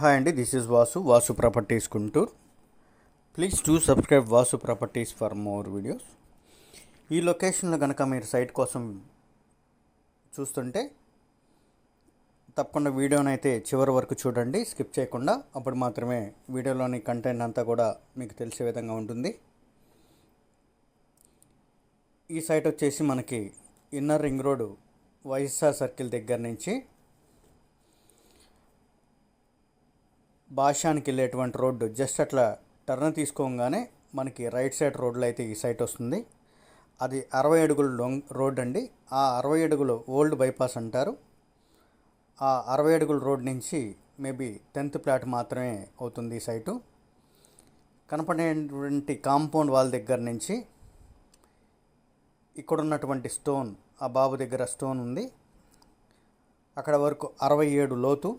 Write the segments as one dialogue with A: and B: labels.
A: Hi అండి this is Vasu Vasu properties Guntur. Please to subscribe Vasu properties for more videos. ఈ లొకేషన్లో కనుక మీరు సైట్ కోసం చూస్తుంటే తప్పకుండా వీడియోనైతే అయితే చివరి వరకు చూడండి స్కిప్ చేయకుండా. అప్పుడు మాత్రమే వీడియోలోని కంటెంట్ అంతా కూడా మీకు తెలిసే విధంగా ఉంటుంది. ఈ సైట్ వచ్చేసి మనకి inner ring road YSR circle దగ్గర నుంచి భాషానికి వెళ్ళేటువంటి రోడ్డు జస్ట్ అట్లా టర్న్ తీసుకోగానే మనకి రైట్ సైడ్ రోడ్లో అయితే ఈ సైట్ వస్తుంది. అది అరవై అడుగుల డొంగ్ రోడ్ అండి. ఆ అరవై అడుగులు ఓల్డ్ బైపాస్ అంటారు. ఆ అరవై అడుగుల రోడ్ నుంచి మేబీ టెన్త్ ప్లాట్ మాత్రమే అవుతుంది ఈ సైటు కనపడేటువంటి కాంపౌండ్ వాల్ దగ్గర నుంచి ఇక్కడ ఉన్నటువంటి స్టోన్ ఆ బాబు దగ్గర స్టోన్ ఉంది. అక్కడ వరకు అరవై ఏడు లోతు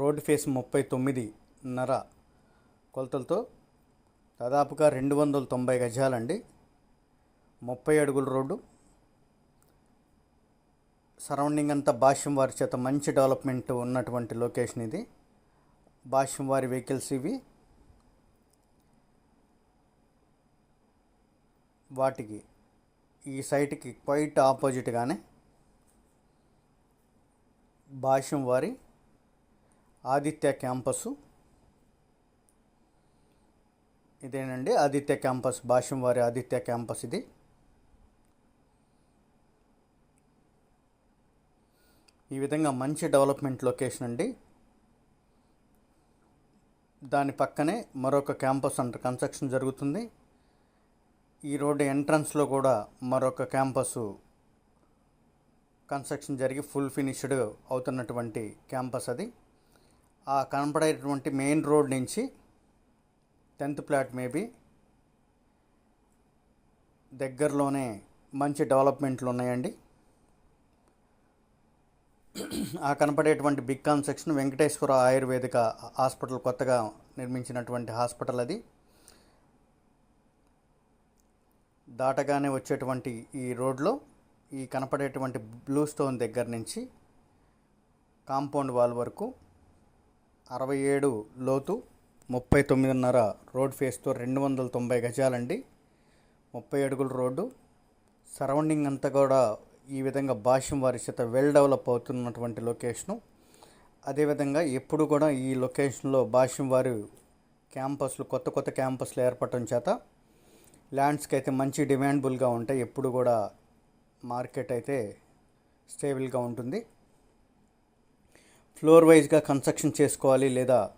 A: రోడ్డు ఫేస్ ముప్పై తొమ్మిదిన్నర కొలతలతో దాదాపుగా రెండు వందల తొంభై గజాలండి. ముప్పై అడుగుల రోడ్డు. సరౌండింగ్ అంతా భాష్యం వారి చేత మంచి డెవలప్మెంట్ ఉన్నటువంటి లొకేషన్ ఇది. భాష్యం వారి వెహికల్స్ ఇవి. వాటికి ఈ సైట్కి క్వైట్ ఆపోజిట్గానే భాష్యం వారి ఆదిత్య క్యాంపస్. ఇదేనండి ఆదిత్య క్యాంపస్ భాష్యం వారి ఆదిత్య క్యాంపస్ ఇది. ఈ విధంగా మంచి డెవలప్మెంట్ లొకేషన్ అండి. దాని పక్కనే మరొక క్యాంపస్ అండర్ కన్స్ట్రక్షన్ జరుగుతుంది. ఈ రోడ్డు ఎంట్రన్స్లో కూడా మరొక క్యాంపస్ కన్స్ట్రక్షన్ జరిగి ఫుల్ ఫినిష్డ్ అవుతున్నటువంటి క్యాంపస్ అది. ఆ కనపడేటువంటి మెయిన్ రోడ్ నుంచి టెన్త్ ప్లాట్ మేబీ దగ్గరలోనే మంచి డెవలప్మెంట్లు ఉన్నాయండి. ఆ కనపడేటువంటి big construction Venkateswara Ayurvedic hospital కొత్తగా నిర్మించినటువంటి హాస్పిటల్ అది. దాటగానే వచ్చేటువంటి ఈ రోడ్లో ఈ కనపడేటువంటి బ్లూ స్టోన్ దగ్గర నుంచి కాంపౌండ్ వాల్ వరకు అరవై ఏడు లోతు ముప్పై తొమ్మిదిన్నర రోడ్ ఫేస్తో రెండు వందల తొంభై గజాలండి. ముప్పై అడుగుల రోడ్డు. సరౌండింగ్ అంతా కూడా ఈ విధంగా భాష్యం వారి చేత వెల్ డెవలప్ అవుతున్నటువంటి లొకేషను. అదేవిధంగా ఎప్పుడు కూడా ఈ లొకేషన్లో భాష్యం వారి క్యాంపస్లు కొత్త కొత్త క్యాంపస్లు ఏర్పడటం చేత ల్యాండ్స్కి అయితే మంచి డిమాండబుల్గా ఉంటాయి ఎప్పుడు కూడా మార్కెట్ అయితే స్టేబుల్గా ఉంటుంది. ఫ్లోర్ వైజ్గా కన్స్ట్రక్షన్ చేసుకోవాలి లేదా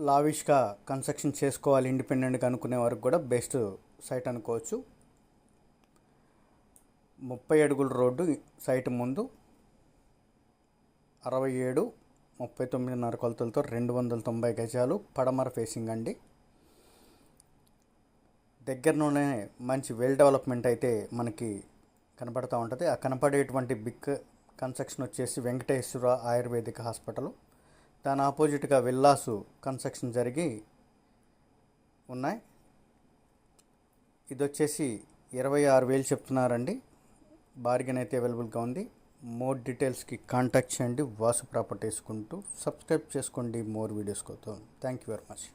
A: లావిష్గా కన్స్ట్రక్షన్ చేసుకోవాలి ఇండిపెండెంట్గా అనుకునే వరకు కూడా బెస్ట్ సైట్ అనుకోవచ్చు. ముప్పై అడుగుల రోడ్డు సైట్ ముందు అరవై ఏడు ముప్పై తొమ్మిదిన్నర కొలతలతో రెండు వందల తొంభై గజాలు పడమర ఫేసింగ్ అండి. దగ్గరలోనే మంచి వెల్ డెవలప్మెంట్ అయితే మనకి కనపడుతూ ఉంటుంది. ఆ కనపడేటువంటి బిక్ కన్స్ట్రక్షన్ వచ్చేసి వెంకటేశ్వర ఆయుర్వేదిక హాస్పిటల్. దాని ఆపోజిట్గా విల్లాసు కన్స్ట్రక్షన్ జరిగి ఉన్నాయి. ఇది వచ్చేసి ఇరవై ఆరు వేలు చెప్తున్నారండి. బార్గెన్ అయితే అవైలబుల్గా ఉంది. మోర్ డీటెయిల్స్కి కాంటాక్ట్ చేయండి. వాసు ప్రాపర్టీస్ కుంటూ సబ్స్క్రైబ్ చేసుకోండి. మోర్ వీడియోస్ కోసం. Thank you very much.